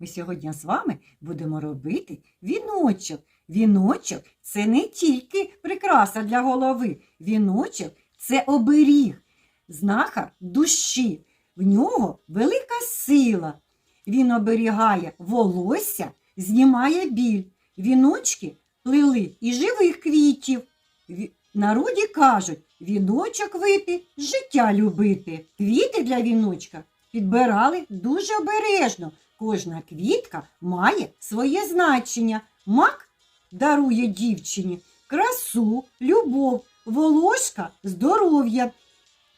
Ми сьогодні з вами будемо робити віночок. Віночок це не тільки прикраса для голови. Віночок це оберіг, знахар душі. В нього велика сила. Він оберігає волосся, знімає біль. Віночки плели і живих квітів. Народі кажуть, віночок вити, життя любити. Квіти для віночка підбирали дуже обережно. Кожна квітка має своє значення. Мак дарує дівчині красу, любов, волошка здоров'я.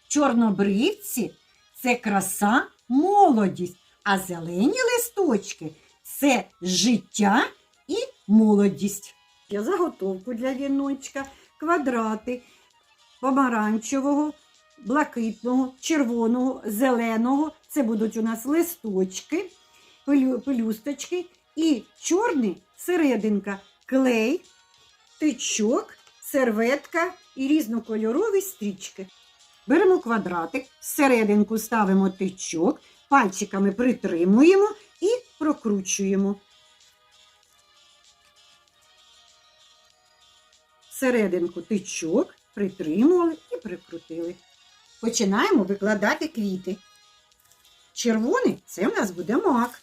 Чорнобривці це краса, молодість, а зелені листочки це життя і молодість. Я заготовку для віночка, квадрати помаранчевого, блакитного, червоного, зеленого. Це будуть у нас листочки, пелюсточки і чорний серединка, клей, тичок, серветка і різнокольорові стрічки. Беремо квадратик, всерединку ставимо тичок, пальчиками притримуємо і прокручуємо. Всерединку тичок, притримували і прикрутили. Починаємо викладати квіти. Червоний це в нас буде мак.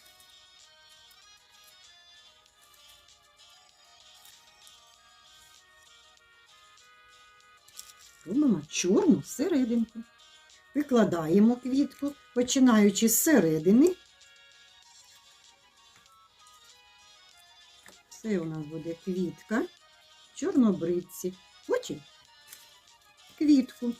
Робимо чорну серединку. Викладаємо квітку, починаючи з середини. Це у нас буде квітка, чорнобривці. Потім квітку.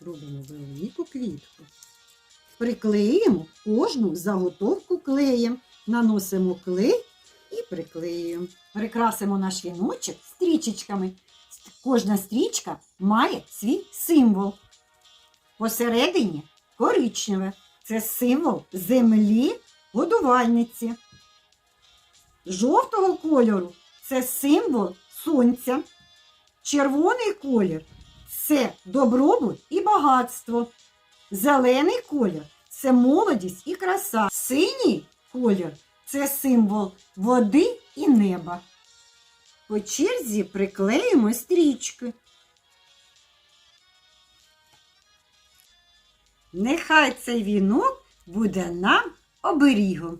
Робимо велику квітку. Приклеїмо кожну заготовку клеєм. Наносимо клей і приклеюємо. Прикрасимо наш віночок стрічечками. Кожна стрічка має свій символ. Посередині коричневе. Це символ землі годувальниці. Жовтого кольору це символ сонця. Червоний колір це добробут і багатство. Зелений колір це молодість і краса. Синій колір це символ води і неба. По черзі приклеїмо стрічки. Нехай цей вінок буде нам оберігом.